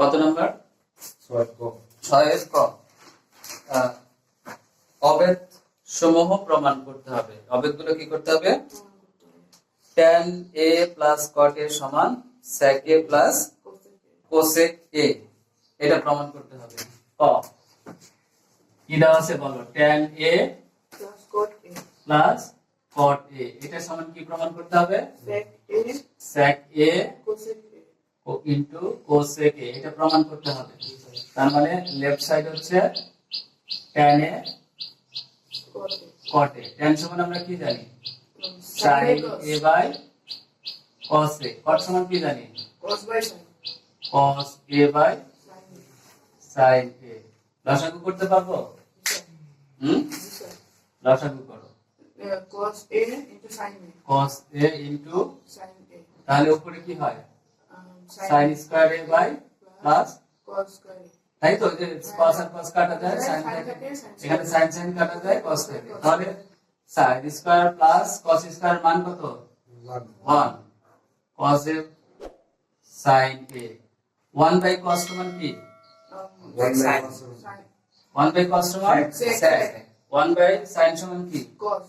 কত নাম্বার? ছয় ক। আহ, অবেদ সমূহ প্রমাণ করতে হবে। অবেদগুলো কি করতে হবে? Tan A plus cot A সমান sec A plus cosec A এটা প্রমাণ করতে হবে। ক। কি দেওয়া আছে বলো? Tan A plus cot A plus cot A এটা সমান কি প্রমাণ করতে হবে? Sec A sec A cosec A into cosec A এটা প্রমাণ করতে হবে। তার মানে লেফট সাইড হচ্ছে tan A cot A A tan সমান আমরা কি জানি? sin A by cos A cot সমান কি জানি? Cos sin A by sin A লসাগু করতে পারব? হুম? লসাগু করো। cos A sin A A into sin A তাহলে উপরে কি হয়? Sine square A by plus cos square A. তাই তো? যে cos আর cos কাটা যায় sin Sin কাটে, এখানে sin sin কাটা যায় cos থাকে তাহলে sin square plus cos square মান কত? One 1 cos A sin a 1 by cos সমান কি? Um, one by sin 1 by cos সমান Sec। sec 1 বাই sin সমান কি? Cos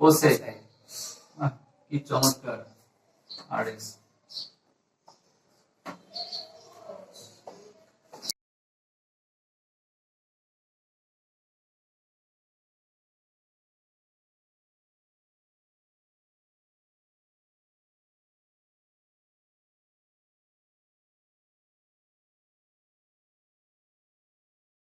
cosec কি চমৎকার। আরএস